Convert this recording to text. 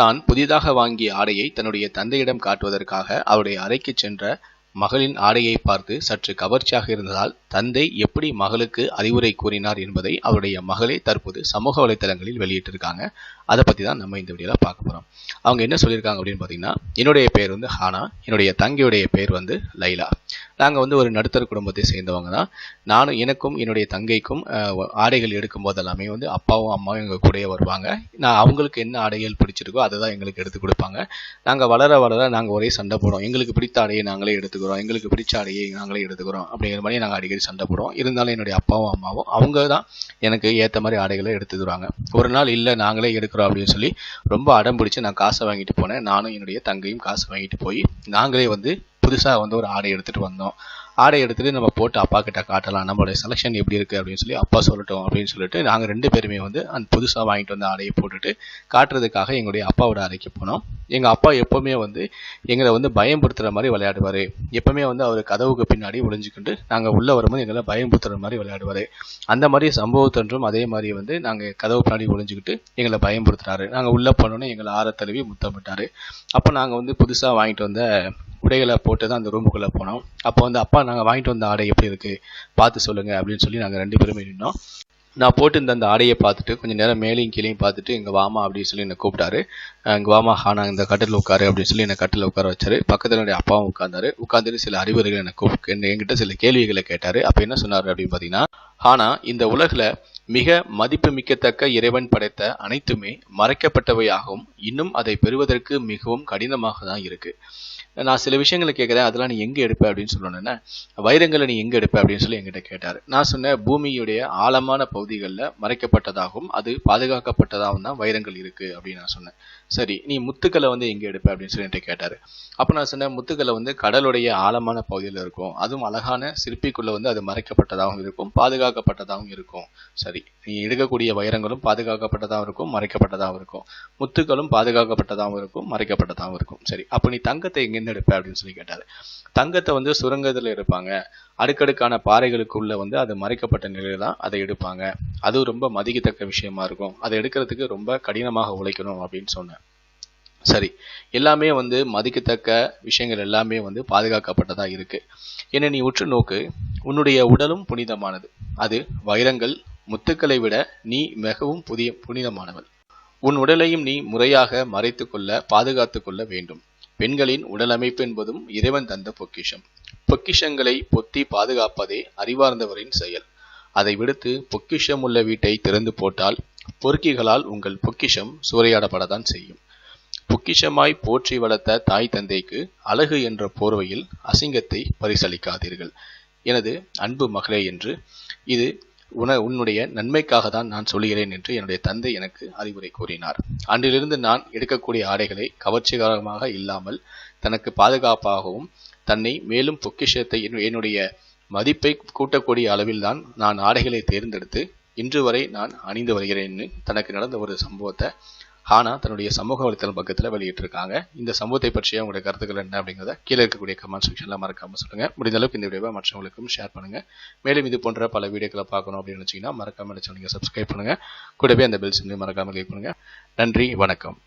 தான் புதிதாக வாங்கிய ஆடையை தன்னுடைய தந்தையிடம் காட்டுவதற்காக அவருடைய அறைக்கு சென்ற மகளின் ஆடையை பார்த்து சற்று கவர்ச்சியாக இருந்ததால் தந்தை எப்படி மகளுக்கு அறிவுரை கூறினார் என்பதை அவருடைய மகளே தற்போது சமூக வலைத்தளங்களில் வெளியிட்டிருக்காங்க. அதை பற்றி தான் நம்ம இந்த வீடியோவில் பார்க்க போகிறோம் அவங்க என்ன சொல்லியிருக்காங்க அப்படின்னு பார்த்தீங்கன்னா என்னுடைய பேர் வந்து ஹானா என்னுடைய தங்கையுடைய பேர் வந்து லைலா. நாங்கள் வந்து ஒரு நடுத்தர குடும்பத்தை சேர்ந்தவங்க தான். நானும் எனக்கும் என்னுடைய தங்கைக்கும் ஆடைகள் எடுக்கும் போதெல்லாமே வந்து அப்பாவும் அம்மாவும் எங்கள் கூடயே வருவாங்க. நான் அவங்களுக்கு என்ன ஆடைகள் பிடிச்சிருக்கோ அதை தான் எங்களுக்கு எடுத்து கொடுப்பாங்க. நாங்கள் வளர வளர நாங்கள் ஒரே சண்டை போடுறோம். எங்களுக்கு பிடித்த ஆடையை நாங்களே எடுத்துக்கிறோம். எங்களுக்கு பிடிச்ச ஆடையை நாங்களே எடுத்துக்கிறோம். அப்படிங்கிற மாதிரி நாங்கள் அடிக்கடி சண்டை போடுவோம் இருந்தாலும் என்னுடைய அப்பாவும் அம்மாவும் அவங்க தான் எனக்கு ஏற்ற மாதிரி ஆடைகளை எடுத்து தருவாங்க ஒரு நாள் இல்லை நாங்களே எடுக்கிறோம் அப்படின்னு சொல்லி ரொம்ப அடம் பிடிச்சி நான் காசை வாங்கிட்டு போனேன். நானும் என்னுடைய தங்கையும் காசு வாங்கிட்டு போய் நாங்களே வந்து புதுசாக வந்து ஒரு ஆடை எடுத்துகிட்டு வந்தோம். ஆடை எடுத்துகிட்டு நம்ம போட்டு அப்பா கிட்ட காட்டலாம் நம்மளுடைய செலெக்ஷன் எப்படி இருக்குது அப்படின்னு சொல்லி அப்பா சொல்லட்டும் அப்படின்னு சொல்லிட்டு நாங்கள் ரெண்டு பேருமே வந்து அந்த புதுசாக வாங்கிட்டு வந்த ஆடையை போட்டுட்டு காட்டுறதுக்காக எங்களுடைய அப்பாவோட அறைக்கு போனோம். எங்கள் அப்பா எப்போவுமே வந்து எங்களை வந்து பயம்படுத்துகிற மாதிரி விளையாடுவார். எப்போவுமே வந்து அவர் கதவுக்கு பின்னாடி ஒளிஞ்சுக்கிட்டு நாங்கள் உள்ளே வரும்போது எங்களை பயம்படுத்துகிற மாதிரி விளையாடுவார். அந்த மாதிரி சம்பவத்தன்றும் அதே மாதிரி வந்து நாங்கள் கதவு பின்னாடி ஒளிஞ்சுக்கிட்டு எங்களை பயம்படுத்துறாரு நாங்கள் உள்ளே போனோன்னே எங்களை ஆற தழுவி முத்தமிட்டார். அப்போ நாங்கள் வந்து புதுசாக வாங்கிட்டு வந்த உடைகளை போட்டு தான் அந்த ரூமுக்குள்ளே போனோம். அப்போ வந்து அப்பா நாங்கள் வாங்கிட்டு வந்த ஆடை எப்படி இருக்குது பார்த்து சொல்லுங்கள் அப்படின்னு சொல்லி நாங்கள் ரெண்டு பேருமே நின்னோம். நான் போட்டிருந்த அந்த ஆடையை பார்த்துட்டு கொஞ்சம் நேரம் மேலேயும் கீழேயும் பார்த்துட்டு இங்கே வாமா அப்படின்னு சொல்லி என்னை கூப்பிட்டாரு. எங்கள் வாமா ஹானா இந்த கட்டில் உட்காரு அப்படின்னு சொல்லி என்னை கட்டில் உட்கார வச்சாரு. பக்கத்தில் என்னுடைய அப்பாவும் உட்காந்தாரு உட்காந்துட்டு சில அறிவுரைகள் என்னை கூப் என்கிட்ட சில கேள்விகளை கேட்டார். அப்போ என்ன சொன்னார் அப்படின்னு பார்த்தீங்கன்னா ஆனால் இந்த உலகில் மிக மதிப்புமிக்கத்தக்க இறைவன் படைத்த அனைத்துமே மறைக்கப்பட்டவையாகவும் இன்னும் அதை பெறுவதற்கு மிகவும் கடினமாக தான் இருக்கு. நான் சில விஷயங்களை கேட்குறேன் அதெல்லாம் நீ எங்கே எடுப்ப அப்படின்னு சொல்லணுன்னா வைரங்களை நீ எங்கே எடுப்ப அப்படின்னு சொல்லி எங்கிட்ட கேட்டார். நான் சொன்னேன் பூமியுடைய ஆழமான பகுதிகளில் மறைக்கப்பட்டதாகவும் அது பாதுகாக்கப்பட்டதாகவும் தான் வைரங்கள் இருக்குது அப்படின்னு நான் சொன்னேன். சரி நீ முத்துக்களை வந்து எங்கே எடுப்ப அப்படின்னு சொல்லி என்கிட்ட கேட்டார். அப்போ நான் சொன்னேன் முத்துக்களை வந்து கடலுடைய ஆழமான பகுதியில் இருக்கும். அதுவும் அழகான சிற்பிக்குள்ளே வந்து அது மறைக்கப்பட்டதாகவும் இருக்கும் பாதுகாக்கப்பட்டதாகவும் இருக்கும். சரி நீ எடுக்கக்கூடிய வைரங்களும் பாதுகாக்கப்பட்டதாகவும் இருக்கும் மறைக்கப்பட்டதாகவும் இருக்கும். முத்துக்களும் பாதுகாக்கப்பட்டதாகவும் இருக்கும் மறைக்கப்பட்டதாகவும் இருக்கும். சரி அப்போ நீ தங்கத்தை எங்கேருந்து எடுப்ப அப்படின்னு சொல்லி கேட்டார். தங்கத்தை வந்து சுரங்கத்தில் எடுப்பாங்க. அடுக்கடுக்கான பாறைகளுக்குள்ள வந்து அது மறைக்கப்பட்ட நிலையில தான் அதை எடுப்பாங்க. அதுவும் ரொம்ப மதிக்கத்தக்க விஷயமா இருக்கும். அதை எடுக்கிறதுக்கு ரொம்ப கடினமாக உழைக்கணும் அப்படின்னு சொன்னேன் சரி எல்லாமே வந்து மதிக்கத்தக்க விஷயங்கள் எல்லாமே வந்து பாதுகாக்கப்பட்டதாக இருக்கு. என்ன நீ உற்று நோக்கு. உன்னுடைய உடலும் புனிதமானது. அது வைரங்கள் முத்துக்களை விட நீ மிகவும் புதிய புனிதமானவள். உன் உடலையும் நீ முறையாக மறைத்து கொள்ள பாதுகாத்து கொள்ள வேண்டும். பெண்களின் உடலமைப்பு என்பதும் இறைவன் தந்த பொக்கிஷம். பொக்கிஷங்களை பொத்தி பாதுகாப்பதே அறிவார்ந்தவரின் செயல். அதை விடுத்து பொக்கிஷம் உள்ள வீட்டை திறந்து போட்டால் பொறுக்கிகளால் உங்கள் பொக்கிஷம் சூறையாடப்படத்தான் செய்யும். பொக்கிஷமாய் போற்றி வளர்த்த தாய் தந்தைக்கு அழகு என்ற போர்வையில் அசிங்கத்தை பரிசளிக்காதீர்கள். எனது அன்பு மகளே என்று இது உன உன்னுடைய நன்மைக்காக தான் நான் சொல்கிறேன் என்று என்னுடைய தந்தை எனக்கு அறிவுரை கூறினார். அன்றிலிருந்து நான் எடுக்கக்கூடிய ஆடைகளை கவர்ச்சிகரமாக இல்லாமல் தனக்கு பாதுகாப்பாகவும் தன்னை மேலும் பொக்கிஷத்தை என்னுடைய மதிப்பை கூட்டக்கூடிய அளவில்தான் நான் ஆடைகளை தேர்ந்தெடுத்து இன்று வரை நான் அணிந்து வருகிறேன்னு தனக்கு நடந்த ஒரு சம்பவத்தை ஹானா தன்னுடைய சமூக வலைத்தளம் பக்கத்தில் வெளியிட்டிருக்காங்க. இந்த சம்பவத்தை பற்றிய உங்களுடைய கருத்துக்கள் என்ன அப்படிங்கிறத கீழே இருக்கக்கூடிய கமெண்ட் செக்ஷனில் மறக்காமல் சொல்லுங்கள் முடிந்த அளவுக்கு இந்த வீடியோவை மற்றவங்களுக்கும் ஷேர் பண்ணுங்கள் மேலும் இது போன்ற பல வீடியோக்களை பார்க்கணும் அப்படின்னு நினச்சிங்கன்னா மறக்காமல் நினச்சி நீங்கள் சப்ஸ்கிரைப் பண்ணுங்கள் கூடவே அந்த பெல் சிம்லையும் மறக்காமல் கிளிக் பண்ணுங்க. நன்றி வணக்கம்.